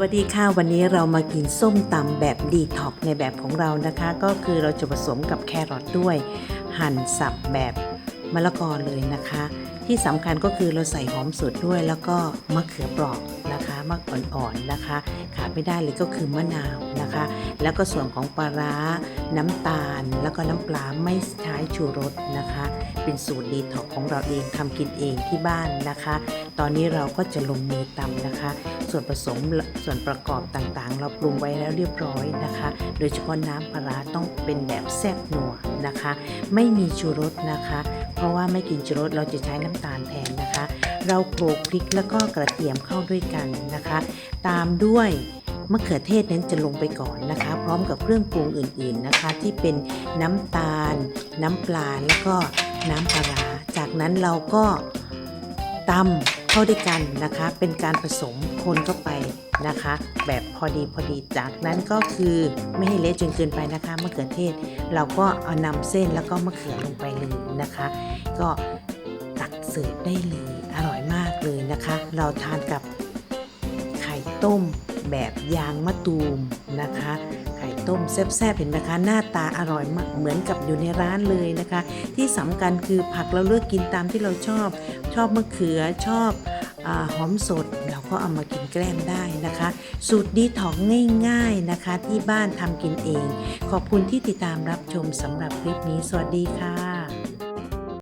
วัสดีค่ะ วันนี้เรามากินส้มตำแบบดีท็อกในแบบของเรานะคะ ก็คือเราจะผสมกับแครอทด้วย หั่นสับแบบมะละกอเลยนะคะ ที่สำคัญก็คือเราใส่หอมสดด้วยแล้วก็มะเขือเปราะนะคะมะอ่อนๆนะคะ ขาดไม่ได้เลยก็คือมะนาวนะคะ แล้วก็ส่วนของปลาร้า น้ำตาล แล้วก็น้ำปลาไม่ใช้ชูรสนะคะ เป็นสูตรดีท็อกของเราเองทำกินเองที่บ้านนะคะ ตอนนี้เราก็จะลงมือตำนะคะ ส่วนผสมส่วนประกอบต่างๆ เราปรุงไว้แล้วเรียบร้อยนะคะ โดยเฉพาะน้ำปลาต้องเป็นแบบแซ่บนัวนะคะ ไม่มีชูรสนะคะ เพราะว่าไม่กินชูรสเราจะใช้น้ำตาลแทนนะคะ เราโขลกพริกแล้วก็กระเทียมเข้าด้วยกันนะคะ ตามด้วยมะเขือเทศนั้นจะลงไปก่อนนะคะ พร้อมกับเครื่องปรุงอื่นๆนะคะ ที่เป็นน้ำตาล น้ำปลาแล้วก็น้ำปลาร้าจากนั้นเราก็ตำ เข้าด้วยกันนะคะ เป็นการผสมคนเข้าไปนะคะ แบบพอดีพอดีจากนั้นก็คือไม่ให้เละจนเกินไปนะคะมะเขือเทศ เราก็เอานำเส้นแล้วก็มะเขือลงไปเลยนะคะ ก็ตักเสิร์ฟได้เลยอร่อยมากเลยนะคะ เราทานกับไข่ต้มแบบยางมะตูมนะคะ ไข่ต้มแซ่บๆเห็นไหมคะหน้าตาอร่อยมากเหมือนกับอยู่ในร้านเลยนะคะ ที่สำคัญคือผักเราเลือกกินตามที่เราชอบ ชอบมะเขือชอบอหอมสดเราก็เอามากินแกล้มได้นะคะ สูตรดีถอกง่าย ๆนะคะ ที่บ้านทำกินเอง ขอบคุณที่ติดตามรับชมสำหรับคลิปนี้ สวัสดีค่ะ